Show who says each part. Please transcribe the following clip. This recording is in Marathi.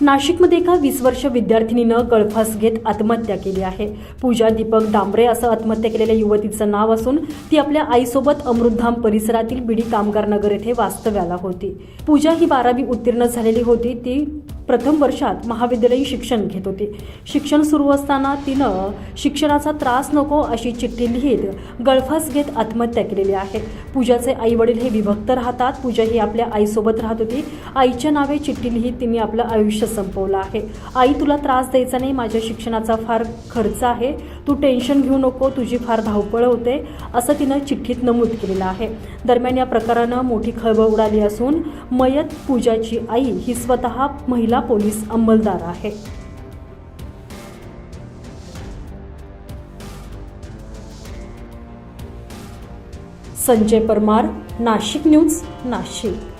Speaker 1: नाशिकमध्ये एका वीस वर्ष विद्यार्थिनीनं गळफास घेत आत्महत्या केली आहे. पूजा दीपक डांबरे असं आत्महत्या केलेल्या युवतीचं नाव असून ती आपल्या आईसोबत अमृतधाम परिसरातील बिडी कामगार नगर येथे वास्तव्याला होती. पूजा ही बारावी उत्तीर्ण झालेली होती. ती प्रथम वर्षात महाविद्यालयीन शिक्षण घेत होती. शिक्षण सुरू असताना तिनं शिक्षणाचा त्रास नको अशी चिठ्ठी लिहित गळफास घेत आत्महत्या केलेली आहे. पूजाचे आई वडील हे विभक्त राहतात. पूजा ही आपल्या आईसोबत राहत होती. आईच्या नावे चिठ्ठी लिहित तिने आपलं आयुष्य संपवलं आहे. आई तुला त्रास द्यायचा नाही. माझ्या शिक्षणाचा फार खर्च आहे. तू टेन्शन घेऊ नको तुझी फार धावपळ होते असं तिनं चिठ्ठीत नमूद केलेलं आहे. दरम्यान या प्रकारानं मोठी खळबळ उडाली असून मयत पूजाची आई ही स्वतः महिला पोलीस अंमलदार आहे. संजय परमार नाशिक न्यूज नाशिक.